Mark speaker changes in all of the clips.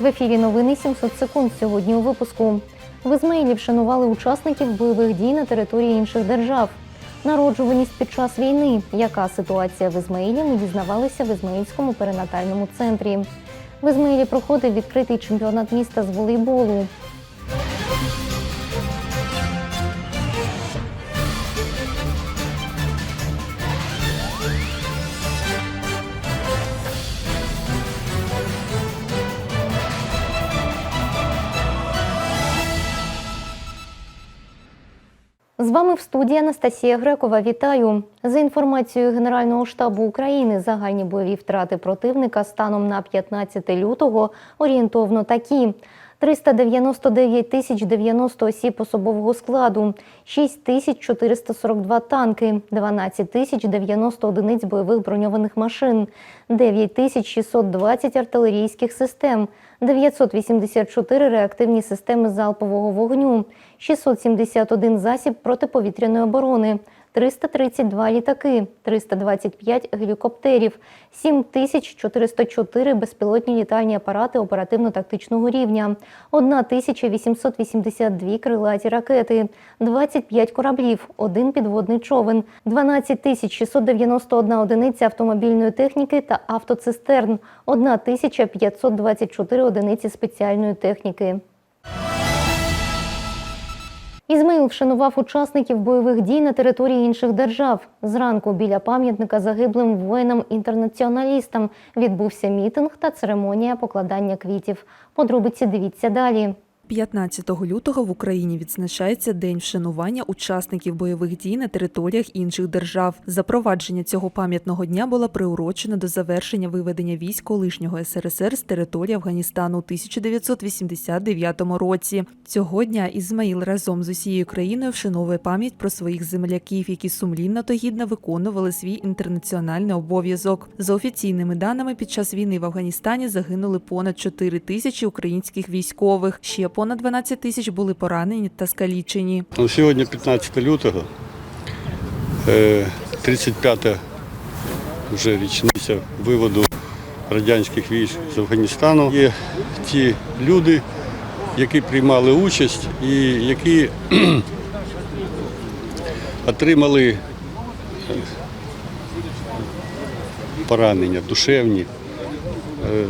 Speaker 1: В ефірі новини 700 секунд сьогодні у випуску. В Ізмаїлі вшанували учасників бойових дій на території інших держав. Народжуваність під час війни. Яка ситуація в Ізмаїлі? Ми дізнавалися в Ізмаїльському перинатальному центрі. В Ізмаїлі проходив відкритий чемпіонат міста з волейболу. З вами в студії Анастасія Грекова. Вітаю. За інформацією Генерального штабу України, загальні бойові втрати противника станом на 15 лютого орієнтовно такі: 399 тисяч 90 осіб особового складу, 6 тисяч 442 танки, 12 тисяч 90 одиниць бойових броньованих машин, 9 тисяч 620 артилерійських систем, 984 реактивні системи залпового вогню, 671 засіб протиповітряної оборони, 332 літаки, 325 гелікоптерів, 7404 безпілотні літальні апарати оперативно-тактичного рівня, 1882 крилаті ракети, 25 кораблів, один підводний човен, 12691 одиниця автомобільної техніки та автоцистерн, 1524 одиниці спеціальної техніки. Ізмаїл вшанував учасників бойових дій на території інших держав. Зранку біля пам'ятника загиблим воїнам-інтернаціоналістам відбувся мітинг та церемонія покладання квітів. Подробиці дивіться далі.
Speaker 2: 15 лютого в Україні відзначається День вшанування учасників бойових дій на територіях інших держав. Запровадження цього пам'ятного дня було приурочено до завершення виведення військ колишнього СРСР з території Афганістану у 1989 році. Цього дня Ізмаїл разом з усією країною вшановує пам'ять про своїх земляків, які сумлінно та гідно виконували свій інтернаціональний обов'язок. За офіційними даними, під час війни в Афганістані загинули понад 4 тисячі українських військових. Ще понад 12 тисяч були поранені та скалічені.
Speaker 3: Ну, Сьогодні 15 лютого, е, 35-та вже річниця виводу радянських військ з Афганістану. Є ті люди, які приймали участь і які отримали е, поранення душевні е,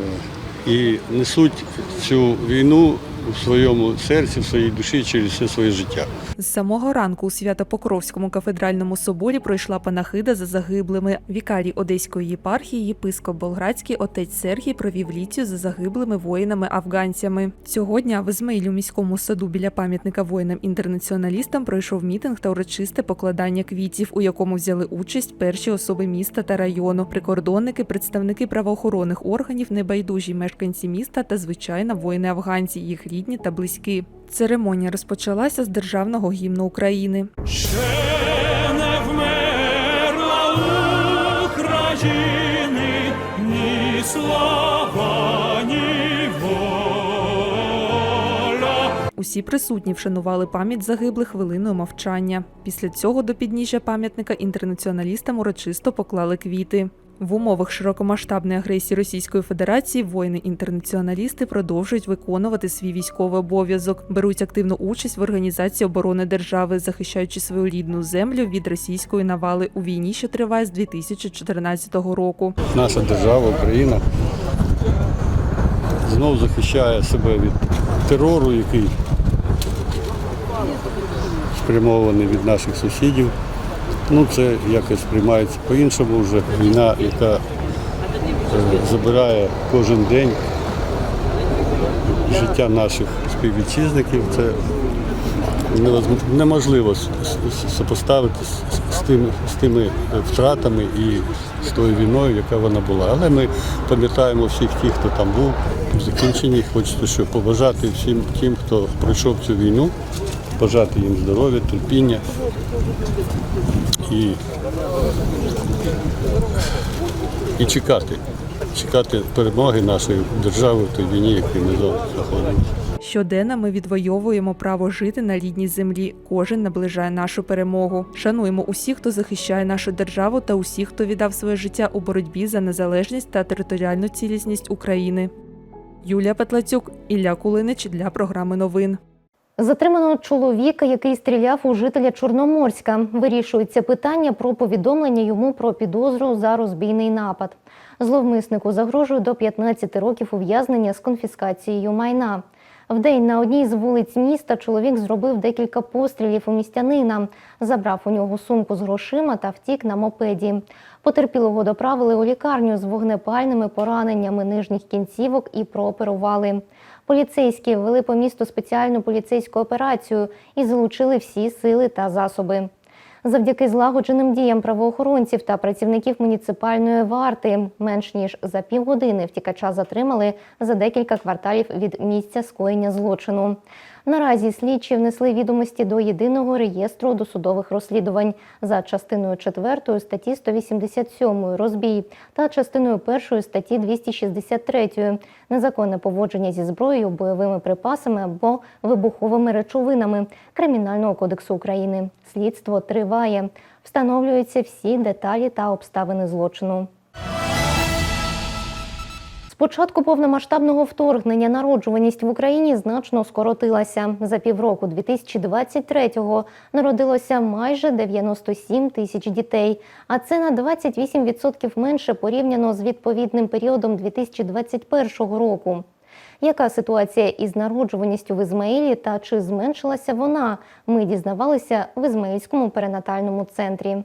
Speaker 3: і несуть цю війну у своєму серці, в своїй душі через все своє життя.
Speaker 2: З самого ранку у Свято-Покровському кафедральному соборі пройшла панахида за загиблими. Вікарій Одеської єпархії, єпископ Болградський, отець Сергій провів ліцію за загиблими воїнами-афганцями. Цього дня в Ізмаїлі у міському саду біля пам'ятника воїнам-інтернаціоналістам пройшов мітинг та урочисте покладання квітів, у якому взяли участь перші особи міста та району, прикордонники, представники правоохоронних органів, небайдужі мешканці міста та звичайно воїни-афганці, їх рідні та близькі. Церемонія розпочалася з державного гімну України.
Speaker 4: Ще не вмерла України ні слава, ні воля.
Speaker 2: Усі присутні вшанували пам'ять загиблих хвилиною мовчання. Після цього до підніжжя пам'ятника інтернаціоналістам урочисто поклали квіти. В умовах широкомасштабної агресії Російської Федерації воїни-інтернаціоналісти продовжують виконувати свій військовий обов'язок, беруть активну участь в організації оборони держави, захищаючи свою рідну землю від російської навали у війні, що триває з 2014 року.
Speaker 3: Наша держава, Україна, знов захищає себе від терору, який спрямований від наших сусідів. Ну, це якось сприймається по-іншому вже. Війна, яка е, забирає кожен день життя наших співвітчизників, це неможливо сопоставити з, з, тими, з тими е, втратами і з тою війною, яка вона була. Але ми пам'ятаємо всіх тих, хто там був в закінченні. Хочеться що побажати всім тим, хто пройшов цю війну, бажати їм здоров'я, терпіння і, і чекати. Чекати перемоги нашої держави в тій війні, якій ми зараз знаходимося.
Speaker 2: Щоденно ми відвоюємо право жити на рідній землі. Кожен наближає нашу перемогу. Шануємо усіх, хто захищає нашу державу, та усіх, хто віддав своє життя у боротьбі за незалежність та територіальну цілісність України. Юлія Петлацюк, Ілля Кулинич для програми новин.
Speaker 1: Затримано чоловіка, який стріляв у жителя Чорноморська. Вирішується питання про повідомлення йому про підозру за розбійний напад. Зловмиснику загрожує до 15 років ув'язнення з конфіскацією майна. Вдень на одній з вулиць міста чоловік зробив декілька пострілів у містянина, забрав у нього сумку з грошима та втік на мопеді. Потерпілого доправили у лікарню з вогнепальними пораненнями нижніх кінцівок і прооперували. Поліцейські ввели по місту спеціальну поліцейську операцію і залучили всі сили та засоби. Завдяки злагодженим діям правоохоронців та працівників муніципальної варти менш ніж за півгодини втікача затримали за декілька кварталів від місця скоєння злочину. Наразі слідчі внесли відомості до єдиного реєстру досудових розслідувань за частиною 4 статті 187 розбій та частиною 1 статті 263 незаконне поводження зі зброєю, бойовими припасами або вибуховими речовинами Кримінального кодексу України. Слідство триває. Встановлюються всі деталі та обставини злочину. Початку повномасштабного вторгнення народжуваність в Україні значно скоротилася. За півроку 2023-го народилося майже 97 тисяч дітей, а це на 28% менше порівняно з відповідним періодом 2021 року. Яка ситуація із народжуваністю в Ізмаїлі та чи зменшилася вона? Ми дізнавалися в Ізмаїльському перинатальному центрі.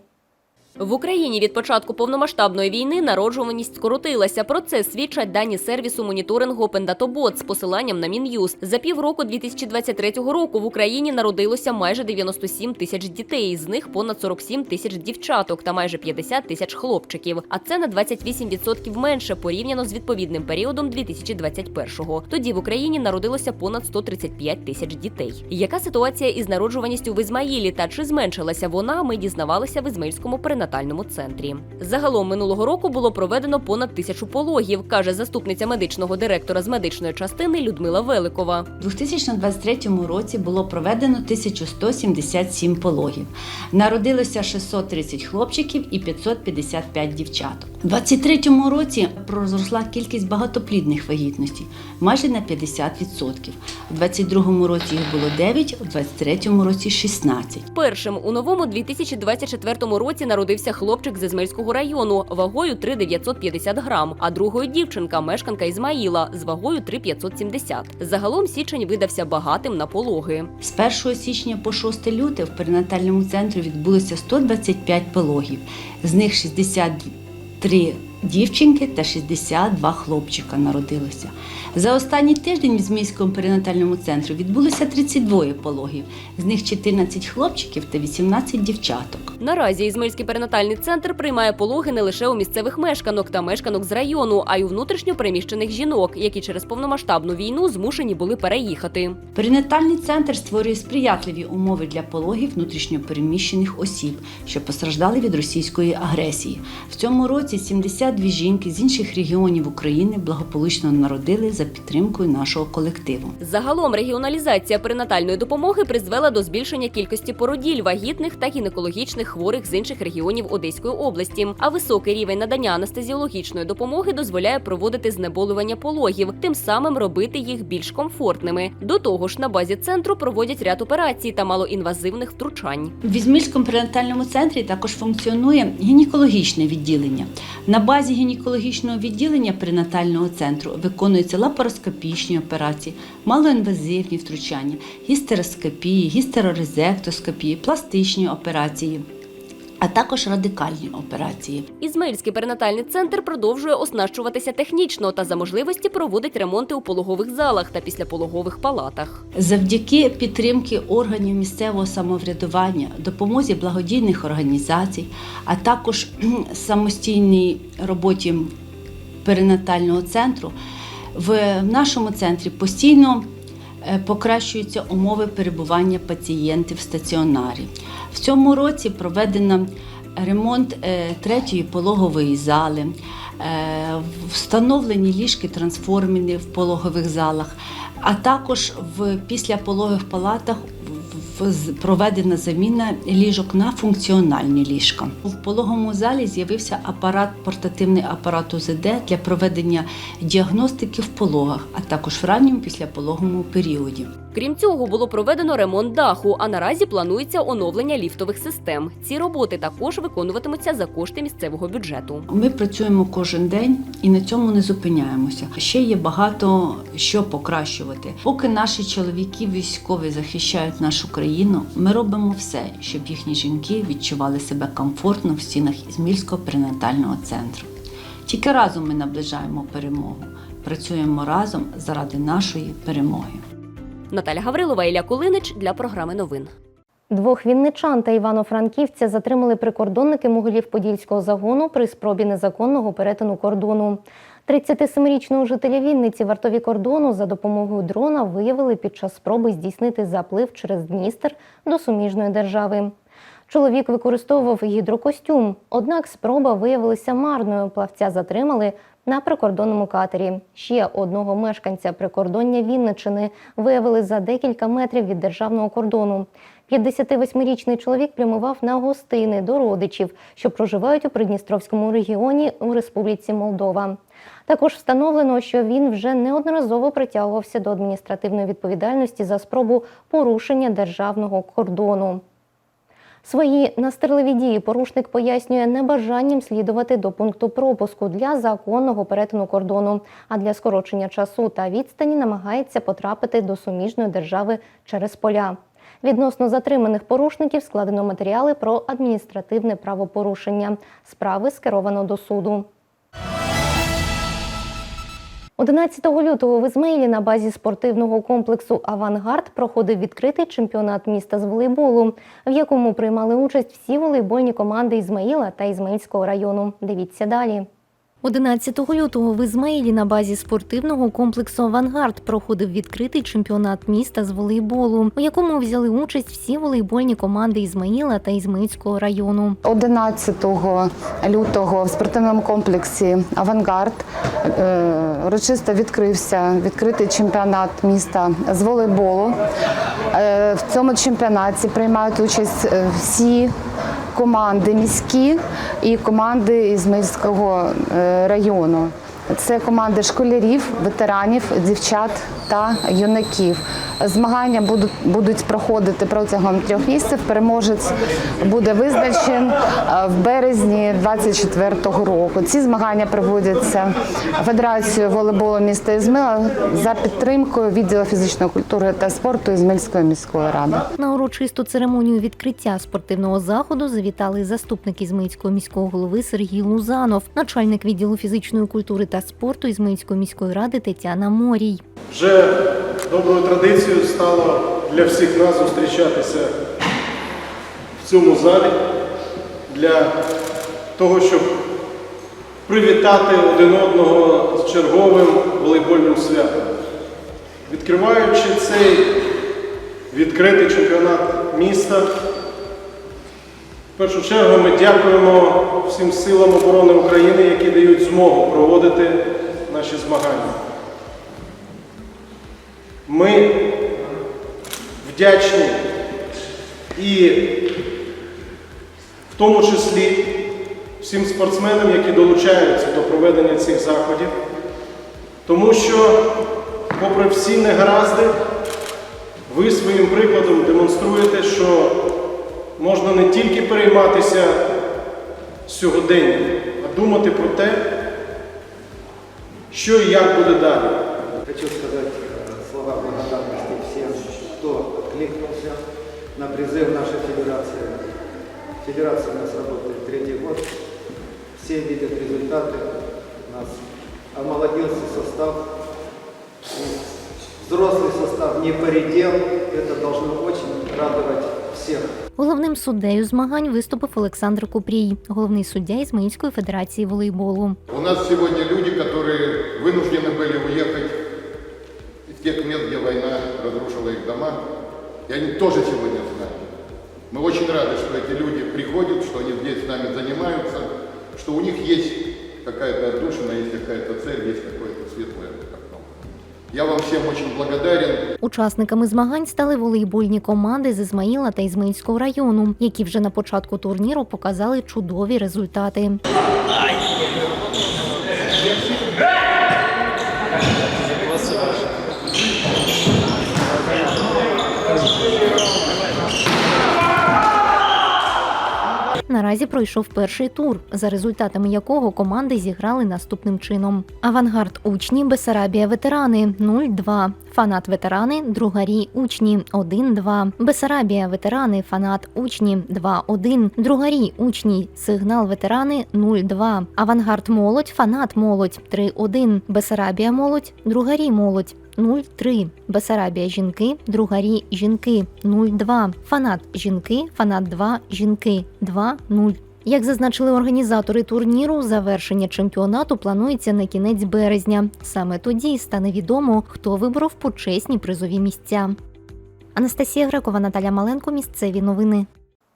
Speaker 5: В Україні від початку повномасштабної війни народжуваність скоротилася. Про це свідчать дані сервісу моніторингу OpenDataBot з посиланням на Мін'юз. За півроку 2023 року в Україні народилося майже 97 тисяч дітей, з них понад 47 тисяч дівчаток та майже 50 тисяч хлопчиків. А це на 28% менше порівняно з відповідним періодом 2021-го. Тоді в Україні народилося понад 135 тисяч дітей. Яка ситуація із народжуваністю в Ізмаїлі та чи зменшилася вона? Ми дізнавалися в Ізмаїльському перинатальному центрі. Загалом минулого року було проведено понад тисячу пологів, каже заступниця медичного директора з медичної частини Людмила Великова.
Speaker 6: У 2023 році було проведено 1177 пологів. Народилося 630 хлопчиків і 555 дівчаток. У 2023 році прозросла кількість багатоплідних вагітностей майже на 50%. У 2022 році їх було 9, у 2023 році 16.
Speaker 5: Першим у новому 2024 році народився хлопчик з Ізмельського району вагою 3,950 грам, а другою дівчинка, мешканка Ізмаїла, з вагою 3,570. Загалом січень видався багатим на пологи.
Speaker 6: З 1 січня по 6 лютого в перинатальному центрі відбулося 125 пологів, з них 63 дівчинки та 62 хлопчика народилося. За останній тиждень в Змійському перинатальному центрі відбулося 32 пологів, з них 14 хлопчиків та 18 дівчаток.
Speaker 5: Наразі Ізмельський перинатальний центр приймає пологи не лише у місцевих мешканок та мешканок з району, а й у внутрішньо переміщених жінок, які через повномасштабну війну змушені були переїхати.
Speaker 6: Перинатальний центр створює сприятливі умови для пологів внутрішньопереміщених осіб, що постраждали від російської агресії. В цьому році 72 жінки з інших регіонів України благополучно народили за підтримкою нашого колективу.
Speaker 5: Загалом регіоналізація перинатальної допомоги призвела до збільшення кількості породіль вагітних та гінекологічних хворих з інших регіонів Одеської області. А високий рівень надання анестезіологічної допомоги дозволяє проводити знеболювання пологів, тим самим робити їх більш комфортними. До того ж, на базі центру проводять ряд операцій та малоінвазивних втручань.
Speaker 6: В Візмільському перинатальному центрі також функціонує гінекологічне відділення. На базі гінекологічного відділення перинатального центру виконуються лапароскопічні операції, малоінвазивні втручання, гістероскопії, гістерорезектоскопії, пластичні операції. А також радикальні операції.
Speaker 5: Ізмаїльський перинатальний центр продовжує оснащуватися технічно та за можливості проводить ремонти у пологових залах та післяпологових палатах.
Speaker 6: Завдяки підтримки органів місцевого самоврядування, допомозі благодійних організацій, а також самостійній роботі перинатального центру, в нашому центрі постійно покращуються умови перебування пацієнтів в стаціонарі. В цьому році проведено ремонт е, третьої пологової зали, е, встановлені ліжки трансформені в пологових залах, а також в післяпологових палатах проведена заміна ліжок на функціональні ліжка. В пологовому залі з'явився апарат, портативний апарат УЗД для проведення діагностики в пологах, а також в ранньому післяпологовому періоді.
Speaker 5: Крім цього, було проведено ремонт даху, а наразі планується оновлення ліфтових систем. Ці роботи також виконуватимуться за кошти місцевого бюджету.
Speaker 6: Ми працюємо кожен день і на цьому не зупиняємося. Ще є багато що покращувати. Поки наші чоловіки військові захищають нашу країну, ми робимо все, щоб їхні жінки відчували себе комфортно в стінах Ізмільського перинатального центру. Тільки разом ми наближаємо перемогу. Працюємо разом заради нашої перемоги.
Speaker 5: Наталя Гаврилова, Ілля Кулинич для програми новин.
Speaker 1: Двох вінничан та івано-франківця затримали прикордонники Могилів-Подільського загону при спробі незаконного перетину кордону. 37-річного жителя Вінниці вартові кордону за допомогою дрона виявили під час спроби здійснити заплив через Дністер до суміжної держави. Чоловік використовував гідрокостюм, однак спроба виявилася марною. Плавця затримали на прикордонному катері. Ще одного мешканця прикордоння Вінничини виявили за декілька метрів від державного кордону. 58-річний чоловік прямував на гостини до родичів, що проживають у Придністровському регіоні у Республіці Молдова. Також встановлено, що він вже неодноразово притягувався до адміністративної відповідальності за спробу порушення державного кордону. Свої настирливі дії порушник пояснює небажанням слідувати до пункту пропуску для законного перетину кордону, а для скорочення часу та відстані намагається потрапити до суміжної держави через поля. Відносно затриманих порушників складено матеріали про адміністративне правопорушення. Справи скеровано до суду. 11 лютого в Ізмаїлі на базі спортивного комплексу Авангард проходив відкритий чемпіонат міста з волейболу, в якому приймали участь всі волейбольні команди Ізмаїла та Ізмаїльського району. Дивіться далі. 11 лютого в Ізмаїлі на базі спортивного комплексу Авангард проходив відкритий чемпіонат міста з волейболу, у якому взяли участь всі волейбольні команди Ізмаїла та Ізмаїльського району.
Speaker 7: 11 лютого в спортивному комплексі Авангард е, урочисто відкрився відкритий чемпіонат міста з волейболу. Е, В цьому чемпіонаті приймають участь е, всі команди міські і команди із Мильського району. Це команди школярів, ветеранів, дівчат та юнаків. Змагання будуть, будуть проходити протягом трьох місяців. Переможець буде визначен е, в березні 24-го року. Ці змагання проводяться Федерацією волейболу міста Ізмила за підтримкою відділу фізичної культури та спорту Ізмельської міської ради.
Speaker 1: На урочисту церемонію відкриття спортивного заходу завітали заступник Ізмаїльського міського голови Сергій Лузанов, начальник відділу фізичної культури та спорту Ізмаїльської міської ради Тетяна Морій.
Speaker 8: Вже доброю традицією стало для всіх нас зустрічатися в цьому залі для того, щоб привітати один одного з черговим волейбольним святом. Відкриваючи цей відкритий чемпіонат міста, в першу чергу ми дякуємо всім силам оборони України, які дають змогу проводити наші змагання. Ми вдячні і в тому числі всім спортсменам, які долучаються до проведення цих заходів, тому що, попри всі негаразди, ви своїм прикладом демонструєте, що можна не тільки перейматися сьогоденням, а думати про те, що і як буде далі
Speaker 9: Хочу сказать э, слова благодарности всем, кто откликнулся на призыв нашей федерации. Федерация у нас работает третий год. Все видят результаты. У нас омолодился состав. И Взрослый состав не поредел. Это должно очень радовать всех.
Speaker 1: Головним суддею змагань виступив Олександр Купрій, головний суддя Ізмаїльської федерації волейболу.
Speaker 10: У нас сегодня люди, которые вынуждены были уехать из тех мест, где война разрушила их дома, и они тоже сегодня с нами. Мы очень рады, что эти люди приходят, что они здесь с нами занимаются, что у них есть какая-то отдушина, есть какая-то цель, есть какое-то светлое окно. Я вам всем очень благодарен.
Speaker 1: Учасниками змагань стали волейбольні команди з Ізмаїла та Ізмаїльського району, які вже на початку турніру показали чудові результати. Наразі пройшов перший тур, за результатами якого команди зіграли наступним чином: Авангард учні, Бесарабія ветерани 0-2, Фанат ветерани, другарі учні 1-2, Бесарабія ветерани, фанат учні 2-1, другарі учні, сигнал ветерани 0-2, Авангард молодь, фанат молодь 3-1, Бесарабія молодь, другарі молодь 0-3, Бесарабія жінки, другарі жінки 0-2, фанат жінки, фанат 2 жінки 2-0. Як зазначили організатори турніру, завершення чемпіонату планується на кінець березня. Саме тоді стане відомо, хто виборов почесні призові місця. Анастасія Грекова, Наталя Маленко. Місцеві новини.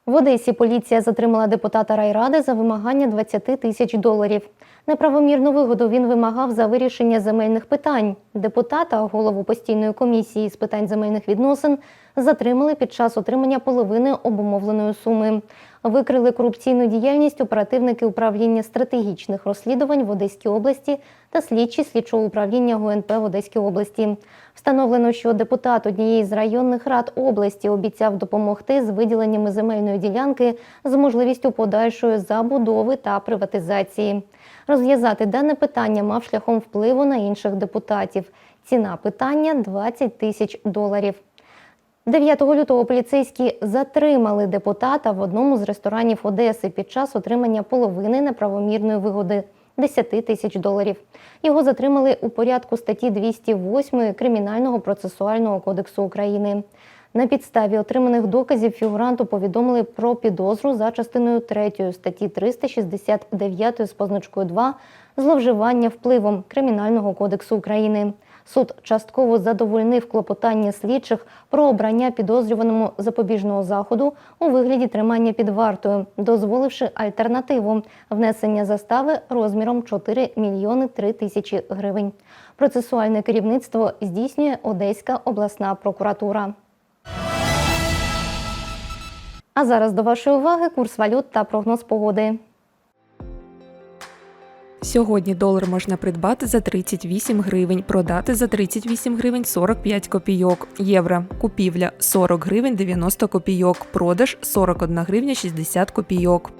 Speaker 1: В Одесі поліція затримала депутата райради за вимагання 20 тисяч доларів. Неправомірну вигоду він вимагав за вирішення земельних питань. Депутата, голову постійної комісії з питань земельних відносин, затримали під час отримання половини обумовленої суми. Викрили корупційну діяльність оперативники управління стратегічних розслідувань в Одеській області та слідчі слідчого управління ГУНП в Одеській області. Встановлено, що депутат однієї з районних рад області обіцяв допомогти з виділеннями земельної ділянки з можливістю подальшої забудови та приватизації. Розв'язати дане питання мав шляхом впливу на інших депутатів. Ціна питання 20 тисяч доларів. 9 лютого поліцейські затримали депутата в одному з ресторанів Одеси під час отримання половини неправомірної вигоди 10 тисяч доларів. Його затримали у порядку статті 208 Кримінального процесуального кодексу України. На підставі отриманих доказів фігуранту повідомили про підозру за частиною 3 статті 369 з позначкою 2 зловживання впливом Кримінального кодексу України. Суд частково задовольнив клопотання слідчих про обрання підозрюваному запобіжного заходу у вигляді тримання під вартою, дозволивши альтернативу внесення застави розміром 4 мільйони 3 тисячі гривень. Процесуальне керівництво здійснює Одеська обласна прокуратура. А зараз до вашої уваги курс валют та прогноз погоди.
Speaker 2: Сьогодні долар можна придбати за 38 гривень, продати за 38 гривень 45 копійок. Євро. Купівля 40 гривень 90 копійок. Продаж 41 гривня 60 копійок.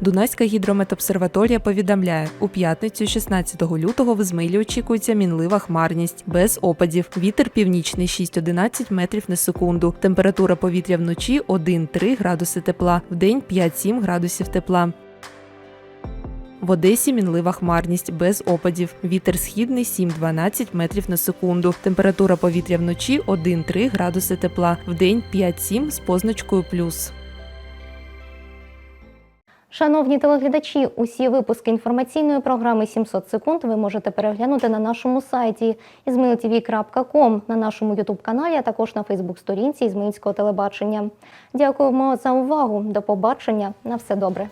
Speaker 2: Дунайська гідрометобсерваторія повідомляє, у п'ятницю 16 лютого в Ізмаїлі очікується мінлива хмарність, без опадів. Вітер північний 6-11 метрів на секунду. Температура повітря вночі 1-3 градуси тепла, вдень 5-7 градусів тепла. В Одесі мінлива хмарність без опадів. Вітер східний 7-12 метрів на секунду. Температура повітря вночі 1-3 градуси тепла, вдень 5-7 з позначкою плюс.
Speaker 1: Шановні телеглядачі, усі випуски інформаційної програми «700 секунд ви можете переглянути на нашому сайті izmailtv.com, на нашому ютуб-каналі, а також на Фейсбук-сторінці Ізмаїльського телебачення. Дякуємо за увагу. До побачення. На все добре.